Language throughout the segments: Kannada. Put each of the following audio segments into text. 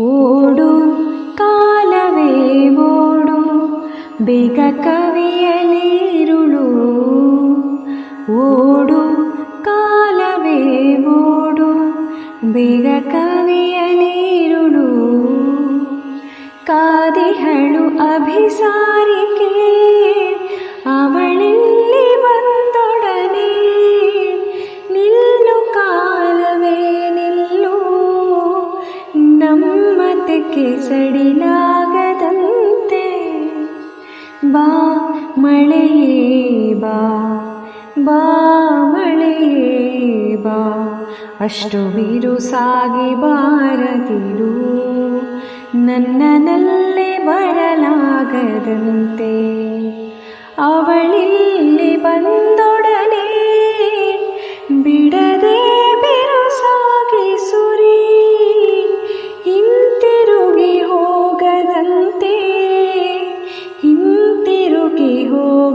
ಓಡು ಕಾಲವೇ ಓಡು ಬೇಗ ಕವಿಯಲಿರುಳು ಓಡು ಕಾಲವೇ ಓಡು ಬೇಗ ಕವಿಯಲಿರುಳು ಕಾದಿಹಳು ಅಭಿಸಾರಿಕೆ ಅವಳಿಲ್ಲಿ ಬಂದೊಡನೆ ನಿಲ್ಲು ಕಾಲವೇ ನಮ್ಮತಕ್ಕೆ ಸಡಿಲಾಗದಂತೆ. ಬಾ ಮಳೆಯೇ ಬಾ ಬಾ ಮಳೆಯೇ ಬಾ. ಅಷ್ಟು ಬಿರುಸಾಗಿ ಬಾರದಿರು, ನನ್ನನಲ್ಲೇ ಬರಲಾಗದಂತೆ. ಅವಳಿಲ್ಲಿ ಬಂದೊಡನೆ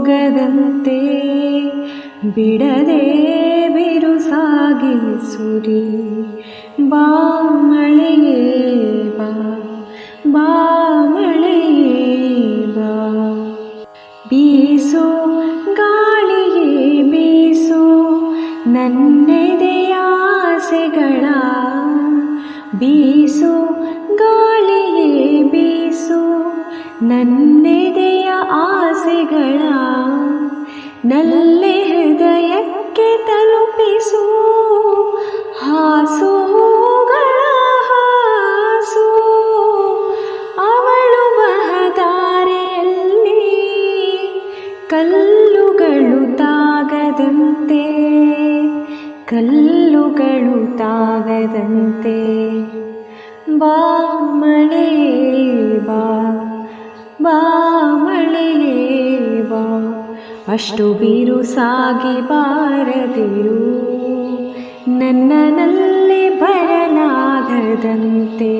ಹೋಗದಂತೆ ಬಿಡದೆ ಬಿರುಸಾಗಿ ಸುರಿ. ಬಾ ಮಳೆಯೇ ಬಾ ಬಾ ಬಾ. ಬೀಸು, ಗಾಳಿಯೇ ಬೀಸು ನನ್ನೆದೆಯ ಆಸೆಗಳ. ಬೀಸು, ಗಾಳಿಯೇ ಬೀಸು ನನ್ನೆದೆಯ ನಲ್ಲೆ ಹೃದಯಕ್ಕೆ ತಲುಪಿಸು. ಹಾಸು ಹೂಗಳ ಹಾಸು. ಅವಳು ಮಹದಾರಿಯಲ್ಲಿ ಕಲ್ಲುಗಳು ತಾಗದಂತೆ. ಕಲ್ಲುಗಳು ತಾಗದಂತೆ. ಬಾ ಮಳೆ ಬಾ ಬಾ ಅಷ್ಟು ಬೀರು ಸಾಗಿ ಬಾರದಿರು. ನನ್ನನಲ್ಲಿ ಬರಲಾಗದಂತೆ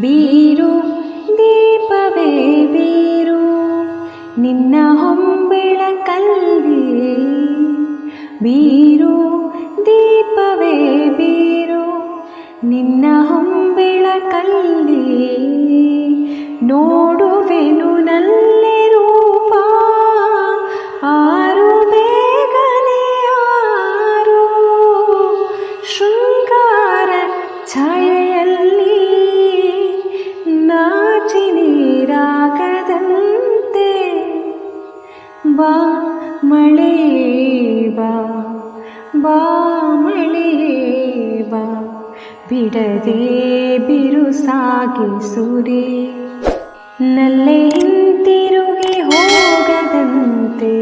ಬೀರು, ದೀಪವೇ ಬೀರು. ನಿನ್ನ ಹೊಂಬೆಳಕಲ್ಲಿ ಬೀರು, ದೀಪವೇ ಬೀರು. ನಿನ್ನ ಹೊಂಬೆಳಕಲ್ಲಿ ಕಲ್ಲಿ ನಲ್ಲೆ ಬಾ ಮಳೆ ಬಾ ಬಾ ಮಳೆ ಬಾ ಬಿಡದೆ ಬಿರುಸಾಗಿ ಸುರಿ. ನಲ್ಲೆ ಹಿಂತಿರುಗಿ ಹೋಗದಂತೆ